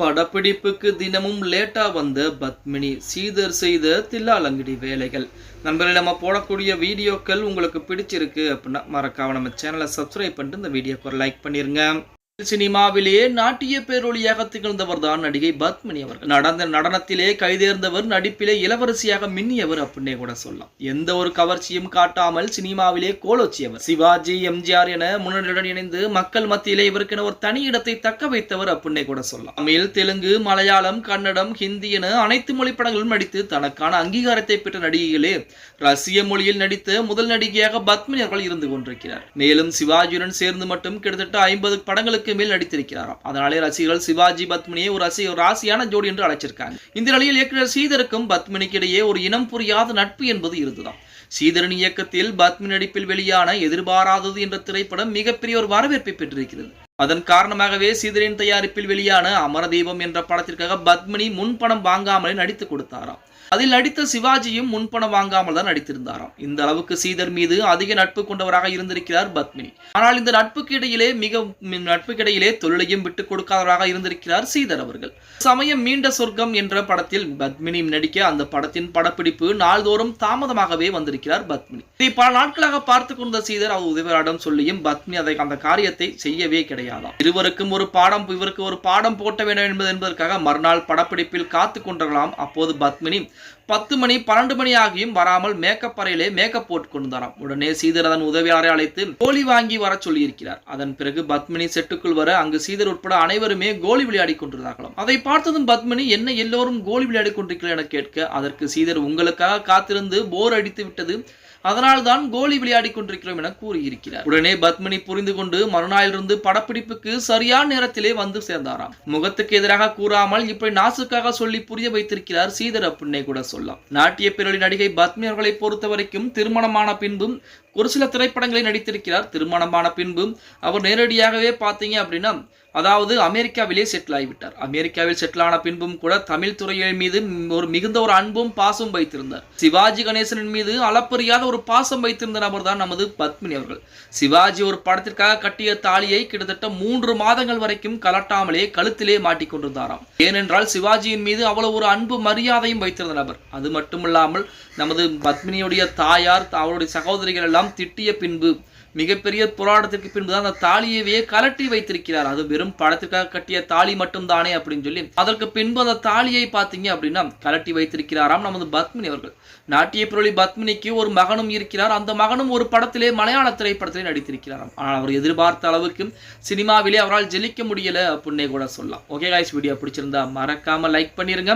படப்பிடிப்புக்கு தினமும் லேட்டாக வந்த பத்மினி சீதர் செய்த தில்லாலங்கடி வேலைகள். நண்பர்களே நம்ம போடக்கூடிய வீடியோக்கள் உங்களுக்கு பிடிச்சிருக்கு அப்படின்னா மறக்காம நம்ம சேனலை சப்ஸ்கிரைப் பண்ணிட்டு இந்த வீடியோக்கு ஒரு லைக் பண்ணிருங்க. சினிமாவிலேயே நாட்டிய பேரொழியாக திகழ்ந்தவர் தான் நடிகை பத்மினி அவர்கள். நடந்த நடனத்திலே கைதேர்ந்தவர் நடிப்பிலே இளவரசியாக மின்னியவர் அப்படின்னே கூட சொல்லலாம். எந்த ஒரு கவர்ச்சியும் காட்டாமல் சினிமாவிலே கோலோச்சியவர். சிவாஜி எம்ஜிஆர் என முன்னணியுடன் இணைந்து மக்கள் மத்தியிலே இவருக்கென ஒரு தனி இடத்தை தக்க வைத்தவர் அப்படின்னே கூட சொல்லலாம். தமிழ் தெலுங்கு மலையாளம் கன்னடம் ஹிந்தி என அனைத்து மொழி படங்களும் நடித்து தனக்கான அங்கீகாரத்தை பெற்ற நடிகைகளே ரஷ்ய மொழியில் நடித்த முதல் நடிகையாக பத்மினி அவர்கள் இருந்து கொண்டிருக்கிறார். மேலும் சிவாஜியுடன் சேர்ந்து மட்டும் கிட்டத்தட்ட ஐம்பது படங்களுக்கு மேல் நடித்திருக்கிறாராம். அதனாலே ரசிகர்கள் சிவாஜி பத்மினியை ஒரு ரசிக ராசியான ஜோடி என்று அழைச்சிருக்காங்க. இந்த நிலையில் இயக்குனர் சீதருக்கும் பத்மினிக்கு இடையே ஒரு இனம் புரியாத நட்பு என்பது இருந்துதான். சீதரன் இயக்கத்தில் பத்மின் நடிப்பில் வெளியான எதிர்பாராதது என்ற திரைப்படம் மிகப்பெரிய ஒரு வரவேற்பை பெற்றிருக்கிறது. அதன் காரணமாகவே சீதரின் தயாரிப்பில் வெளியான அமரதீபம் என்ற படத்திற்காக பத்மினி முன்பணம் வாங்காமலே நடித்து கொடுத்தாராம். அதில் நடித்த சிவாஜியும் முன்பணம் வாங்காமல் தான் நடித்திருந்தாராம். இந்த அளவுக்கு சீதர் மீது அதிக நட்பு கொண்டவராக இருந்திருக்கிறார் பத்மினி. ஆனால் இந்த நட்புக்கு இடையிலே மிக நட்புக்கு இடையிலே தொழிலையும் விட்டுக் கொடுக்காதவராக இருந்திருக்கிறார் சீதர் அவர்கள். சமயம் மீண்ட சொர்க்கம் என்ற படத்தில் பத்மினி நடிக்க அந்த படத்தின் படப்பிடிப்பு நாள்தோறும் தாமதமாகவே வந்திருக்கிறார் பத்மினி. இதை பல நாட்களாக பார்த்து கொண்ட சீதர் அவர் உதவியாளரிடம் சொல்லியும் பத்மினி அதை அந்த காரியத்தை செய்யவே கிடையாதாம். இருவருக்கும் ஒரு பாடம் இவருக்கு ஒரு பாடம் போட்ட வேண்டும் என்பது என்பதற்காக மறுநாள் படப்பிடிப்பில் காத்து கொண்டிருக்கலாம் அப்போது பத்மினி பத்து மணி பன்னெண்டு மணி ஆகியும் வராமல் மேக்கப் அறையிலே மேக்கப் போட்டு கொண்டாராம் உடனே சீதர் அதன் உதவியாளரை அழைத்து கோலி வாங்கி வர சொல்லியிருக்கிறார். அதன் பிறகு பத்மினி செட்டுக்குள் வர அங்கு சீதர் உட்பட அனைவருமே கோலி விளையாடி கொண்டிருந்தார்களாம். அதை பார்த்ததும் பத்மினி என்ன எல்லோரும் கோலி விளையாடி கொண்டிருக்கிறீர்கள் என கேட்க அதற்கு சீதர் உங்களுக்காக காத்திருந்து போர் அடித்து விட்டது. அதனால் தான் கோலி விளையாடி கொண்டிருக்கிறோம் என கூறியிருக்கிறார். உடனே பத்மினி புரிந்து கொண்டு மறுநாளிலிருந்து படப்பிடிப்புக்கு சரியான நேரத்திலே வந்து சேர்ந்தாராம். முகத்துக்கு எதிராக கூறாமல் இப்படி நாசுக்காக சொல்லி புரிய வைத்திருக்கிறார் சீதர் அப்படின்னே கூட சொல்லலாம். நாட்டிய பிறலி நடிகை பத்மியர்களை பொறுத்த வரைக்கும் திருமணமான பின்பும் ஒரு சில திரைப்படங்களை நடித்திருக்கிறார். திருமணமான பின்பும் அவர் நேரடியாகவே பார்த்தீங்க அப்படின்னா அதாவது அமெரிக்காவிலே செட்டில் ஆகிவிட்டார். அமெரிக்காவில் செட்டில் ஆன பின்பும் கூட தமிழ் துறையின் மீது ஒரு மிகுந்த ஒரு அன்பும் பாசம் வைத்திருந்தார். சிவாஜி கணேசனின் மீது அளப்பறியாத ஒரு பாசம் வைத்திருந்த நபர் தான் நமது பத்மினி அவர்கள். சிவாஜி ஒரு படத்திற்காக கட்டிய தாலியை கிட்டத்தட்ட மூன்று மாதங்கள் வரைக்கும் கலட்டாமலே கழுத்திலே மாட்டிக்கொண்டிருந்தாராம் ஏனென்றால் சிவாஜியின் மீது அவ்வளவு ஒரு அன்பு மரியாதையும் வைத்திருந்த நபர். அது மட்டுமில்லாமல் நமது பத்மினியுடைய தாயார் அவருடைய சகோதரிகள் எல்லாம் எல்லாம் திட்டிய பின்பு மிகப்பெரிய போராட்டத்திற்கு பின்பு தான் அந்த தாலியவே கலட்டி வைத்திருக்கிறார். அது வெறும் படத்திற்காக கட்டிய தாலி மட்டும்தானே அப்படின்னு சொல்லி அதற்கு பின்பு அந்த தாலியை பார்த்தீங்க அப்படின்னா கலட்டி வைத்திருக்கிறாராம் நமது பத்மினி அவர்கள். நாட்டிய பொருளி பத்மினிக்கு ஒரு மகனும் இருக்கிறார். அந்த மகனும் ஒரு படத்திலே மலையாள திரைப்படத்திலே நடித்திருக்கிறாராம். ஆனால் அவர் எதிர்பார்த்த அளவுக்கு சினிமாவிலே அவரால் ஜெலிக்க முடியல அப்படின்னே கூட சொல்லலாம். ஓகே காய்ஸ் வீடியோ பிடிச்சிருந்தா மறக்காம லைக் பண்ணிருங்க.